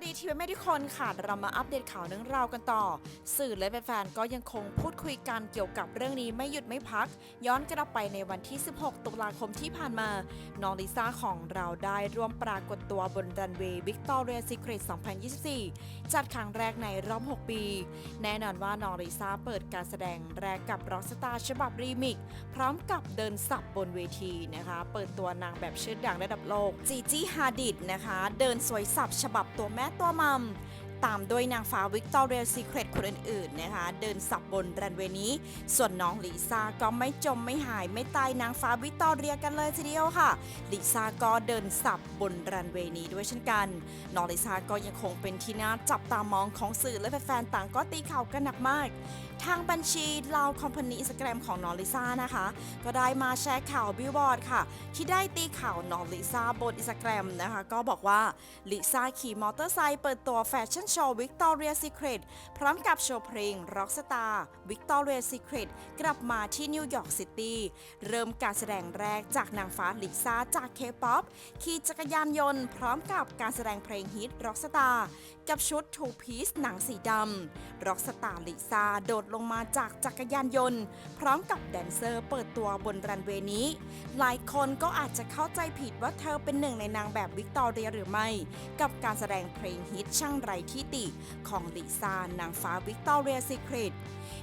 วัสดีทีมแม่ทุกคนค่ะเรามาอัปเดตข่าวเรื่องราวกันต่อ สื่อและแฟนๆก็ยังคงพูดคุยกันเกี่ยวกับเรื่องนี้ไม่หยุดไม่พัก ย้อนกลับไปในวันที่ 16 ตุลาคมที่ผ่านมา น้องลิซ่าของเราได้ร่วมปรากฏตัวบนรันเวย์ Victoria Secret 2024 จัดครั้งแรกในรอบ 6 ปี แน่นอนว่าน้องลิซ่าเปิดการแสดงแรกกับร็อกสตาร์ฉบับรีมิก พร้อมกับเดินสับบนเวทีนะคะ เปิดตัวนางแบบชื่อดังระดับโลกจีจี้ฮาดิดนะคะ เดินสวยสับฉบับตัวแม่ตัวมัม ตามด้วยนางฟ้าวิกตอเรียซีเครตคนอื่นๆนะคะ เดินสับบนรันเวย์นี้ ส่วนน้องลิซ่าก็ไม่จมไม่หายไม่ตายนางฟ้าวิกตอเรียกันเลยทีเดียวค่ะลิซ่าก็เดินสับบนรันเวย์นี้ด้วยเช่นกัน น้องลิซ่าก็ยังคงเป็นที่น่าจับตามองของสื่อและแฟนๆต่างก็ตีข่าวกันหนักมากทางบัญชีลาวคอมพานีอินสตาแกรมของน้องลิซ่านะคะ ก็ได้มาแชร์ข่าวบิลบอร์ดค่ะ ที่ได้ตีข่าวน้องลิซ่าบนอินสตาแกรมนะคะ ก็บอกว่าลิซ่าขี่มอเตอร์ไซค์เปิดตัวแฟชั่นโชว์ Victoria Secret พร้อมกับโชว์เพลง Rockstar Victoria Secret กลับมาที่นิวยอร์กซิตี้เริ่มการแสดงแรกจากนางฟ้าลิซ่าจาก K-POP ขี่จักรยานยนต์พร้อมกับการแสดงเพลงฮิต Rockstar กับชุด Two Piece หนังสีดำ Rockstar ลิซ่าโดดลงมาจากจักรยานยนต์ พร้อมกับแดนเซอร์เปิดตัวบนรันเวย์นี้ หลายคนก็อาจจะเข้าใจผิดว่าเธอเป็นหนึ่งในนางแบบวิกตอเรียหรือไม่ กับการแสดงเพลงฮิตช่างไรที่ติของลิซานางฟ้าวิกตอเรียซีเครต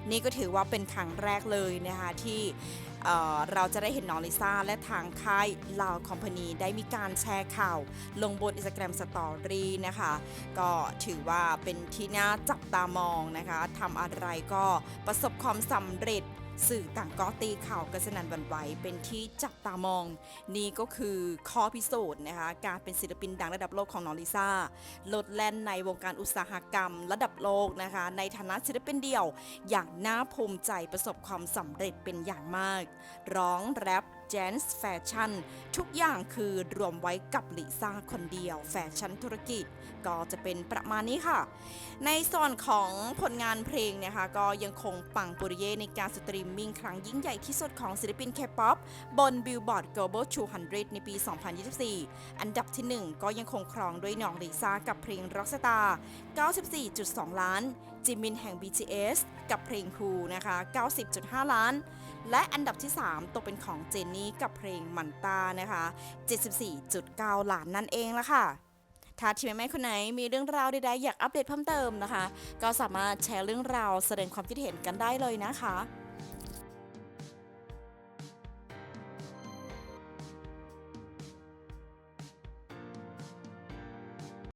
นี่ก็ถือว่าเป็นครั้งแรกเลยนะคะที่ เเราจะได้เห็นน้องลิซ่าและทางค่ายลาวคอมพานีได้มีการแชร์ข่าว ลงบนอินสตาแกรมสตอรี่นะคะ ก็ถือว่าเป็นที่น่าจับตามองนะคะทำอะไรก็ประสบความสำเร็จสื่อต่างก็ตีข่าวกันสนันวันไหวเป็นที่จับตามอง นี่ก็คือข้อพิสูจน์นะคะการเป็นศิลปินดังระดับโลกของน้องลิซ่าลดแล่นในวงการอุตสาหกรรมระดับโลกนะคะ ในฐานะศิลปินเดี่ยว อย่างน่าภูมิใจประสบความสำเร็จเป็นอย่างมากร้องแรปแจนส์แฟชั่น ทุกอย่างคือรวมไว้กับลิซ่าคนเดียว แฟชั่นธุรกิจ ก็จะเป็นประมาณนี้ค่ะ ในส่วนของผลงานเพลงเนี่ยค่ะก็ยังคงปังปุริเยในการสตรีมมิ่งครั้งยิ่งใหญ่ที่สุดของศิลปิน K-POP บน Billboard Global 200 ในปี 2024 อันดับที่ 1 ก็ยังคงครองด้วยน้องลิซ่ากับเพลง Rockstar 94.2 ล้าน จิมินแห่ง BTS กับเพลง Who นะคะ 90.5 ล้าน และอันดับที่ 3 ตกเป็นของเจนนี่กับเพลงมันตานะคะ 74.9 ล้านนั่นเองละค่ะ ถ้าทีมแม่คนไหนมีเรื่องราวใดๆอยากอัปเดตเพิ่มเติมนะคะ ก็สามารถแชร์เรื่องราวแสดงความคิดเห็นกันได้เลยนะคะ